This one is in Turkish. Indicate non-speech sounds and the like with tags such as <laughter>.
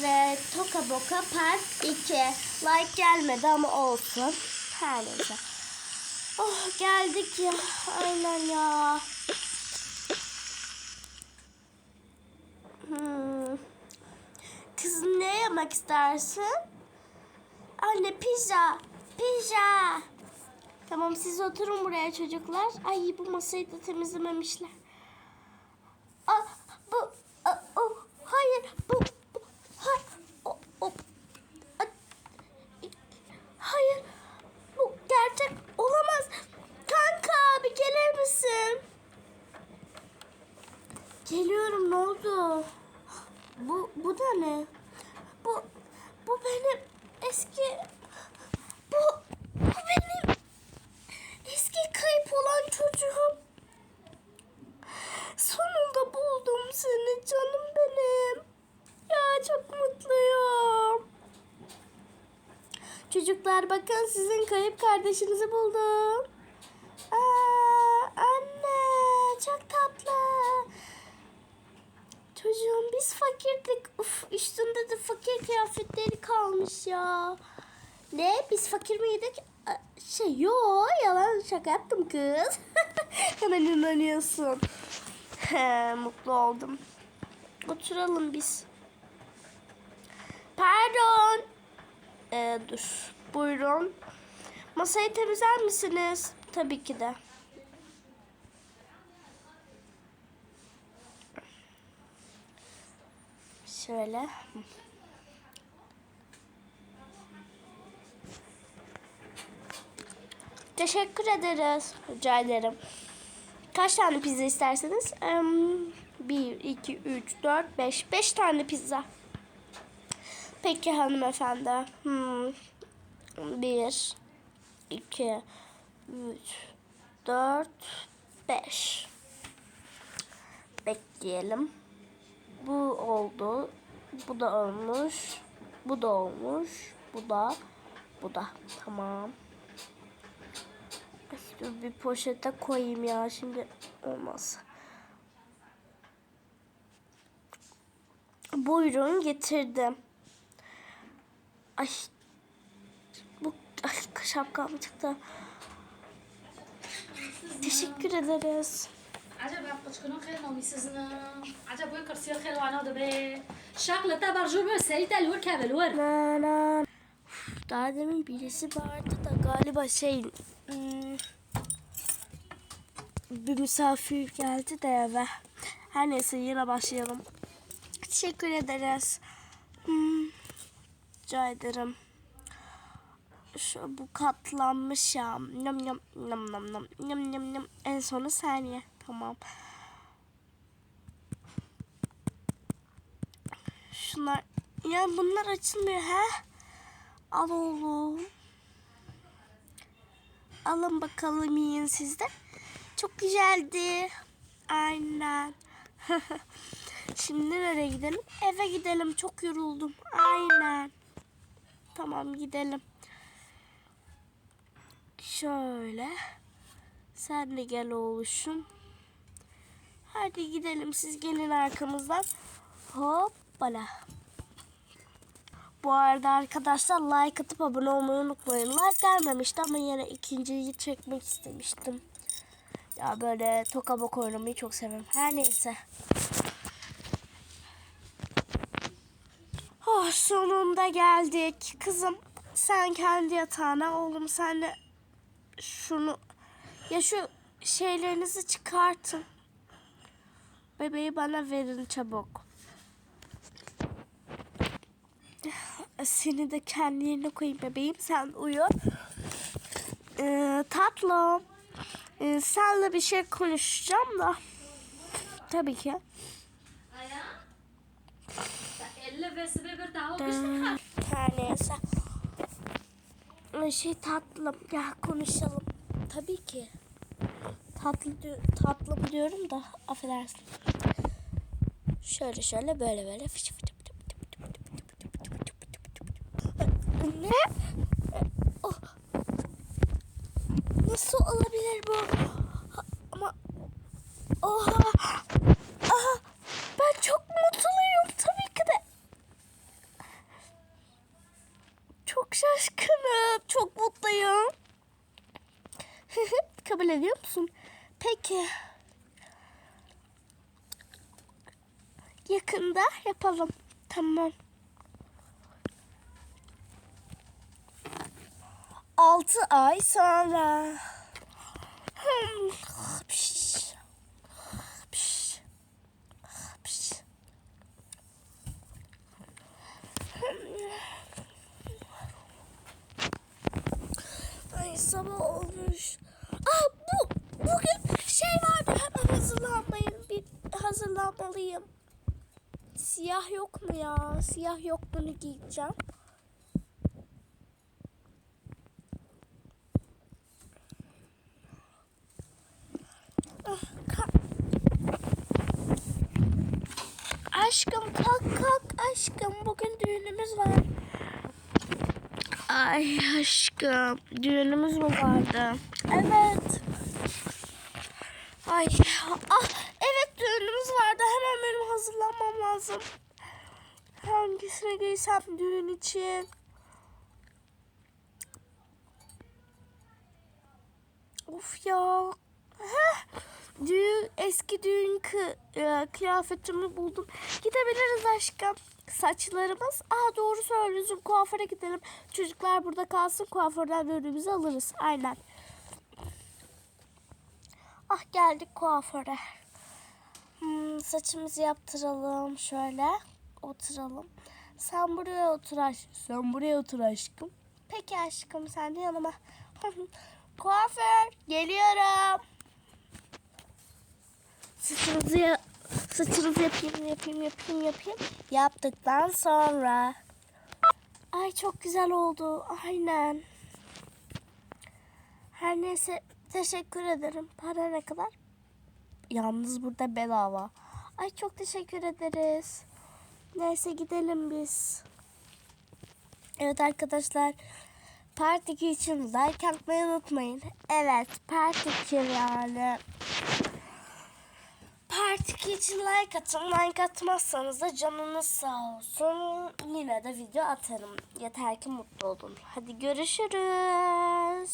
Evet, Toka Boka Part 2. Like gelmedi ama olsun. Her neyse. Oh geldik ya. Aynen ya. Hmm. Kızım ne yemek istersin? Anne pizza. Pizza. Tamam siz oturun buraya çocuklar. Ay bu masayı da temizlememişler. Oldu? Bu, bu da ne? Bu, bu benim eski, bu, bu benim eski kayıp olan çocuğum. Sonunda buldum seni canım benim. Ya çok mutluyum. Çocuklar bakın sizin kayıp kardeşinizi buldum. Fakirdik. Uf üstünde de fakir kıyafetleri kalmış ya. Ne? Biz fakir miydik? Şey yo yalan şaka yaptım kız. <laughs> Hemen inanıyorsun. He, mutlu oldum. Oturalım biz. Pardon. Ee, dur. Buyurun. Masayı temizler misiniz? Tabii ki de. Şöyle. Teşekkür ederiz. Rica ederim. Kaç tane pizza isterseniz? Em, 1, 2, 3, 4, 5. 5 tane pizza. Peki hanımefendi. Hmm. 1, 2, 3, 4, 5. Bekleyelim. Bu oldu. Bu da olmuş. Bu da olmuş. Bu da. Bu da. Tamam. Dur bir poşete koyayım ya şimdi olmaz. Buyurun getirdim. Ay bu ay, şapkam çıktı. Teşekkür ederiz. عجب قشكنون خير نومي سزنا عجب وين كرسي خير وانا دبي شغلة تبع جربة سيدة الور كابل ور Na, na. Uf, Daha demin birisi vardı da galiba şey hmm, bir misafir geldi de eve. Her neyse yine başlayalım. Teşekkür ederiz. Hmm, rica ederim. Şu bu katlanmış ya. Nam nam nam nam nam nam nam nam. En sonu saniye. Tamam. Şunlar ya bunlar açılmıyor he? Al oğlum. Alın bakalım yiyin siz de. Çok güzeldi. Aynen. <laughs> Şimdi nereye gidelim? Eve gidelim. Çok yoruldum. Aynen. Tamam gidelim. Şöyle. Sen de gel oğluşum. Hadi gidelim. Siz gelin arkamızdan. Hoppala. Bu arada arkadaşlar like atıp abone olmayı unutmayın. Like gelmemişti ama yine ikinciyi çekmek istemiştim. Ya böyle toka bok oynamayı çok severim. Her neyse. Oh sonunda geldik. Kızım sen kendi yatağına oğlum sen de şunu ya şu şeylerinizi çıkartın. Bebeği bana verin çabuk. Seni de kendi yerine koyayım bebeğim. Sen uyu. Ee, tatlım. Ee, senle bir şey konuşacağım da. Tabii ki. Yani ee, şey tatlım. Ya konuşalım. Tabii ki tatlı tatlı biliyorum da affedersin. Şöyle şöyle böyle böyle fıçı fıçı ne? Oh. Nasıl olabilir bu? Ama oha. Aha. Ben çok mutluyum tabii ki de. Çok şaşkınım. Çok mutluyum. Kabul ediyor musun? Peki. Yakında yapalım. Tamam. Altı ay sonra. Ay sabah olmuş. Aa bu bugün şey vardı hemen hazırlanmayın. Bir hazırlanmalıyım. Siyah yok mu ya? Siyah yok bunu giyeceğim. Ah, Aşkım kalk kalk aşkım bugün düğünümüz var. Ay aşkım düğünümüz mü vardı? Evet. Ay lazım. Hangisini giysem düğün için? Of ya. Heh, düğün, eski düğün kı, e, kıyafetimi buldum. Gidebiliriz aşkım. Saçlarımız. Aa doğru söylüyorsun. Kuaföre gidelim. Çocuklar burada kalsın. Kuaförden düğünümüzü alırız. Aynen. Ah geldik kuaföre. Hmm, saçımızı yaptıralım. Şöyle oturalım. Sen buraya otur aşkım. Sen buraya otur aşkım. Peki aşkım sen de yanıma. <laughs> Kuaför geliyorum. Saçınızı, saçınızı yapayım, yapayım, yapayım, yapayım. Yaptıktan sonra. Ay çok güzel oldu. Aynen. Her neyse teşekkür ederim. Para ne kadar? Yalnız burada bedava. Ay çok teşekkür ederiz. Neyse gidelim biz. Evet arkadaşlar. Part 2 için like atmayı unutmayın. Evet part 2 yani. Part 2 için like atın. Like atmazsanız da canınız sağ olsun. Yine de video atarım. Yeter ki mutlu olun. Hadi görüşürüz.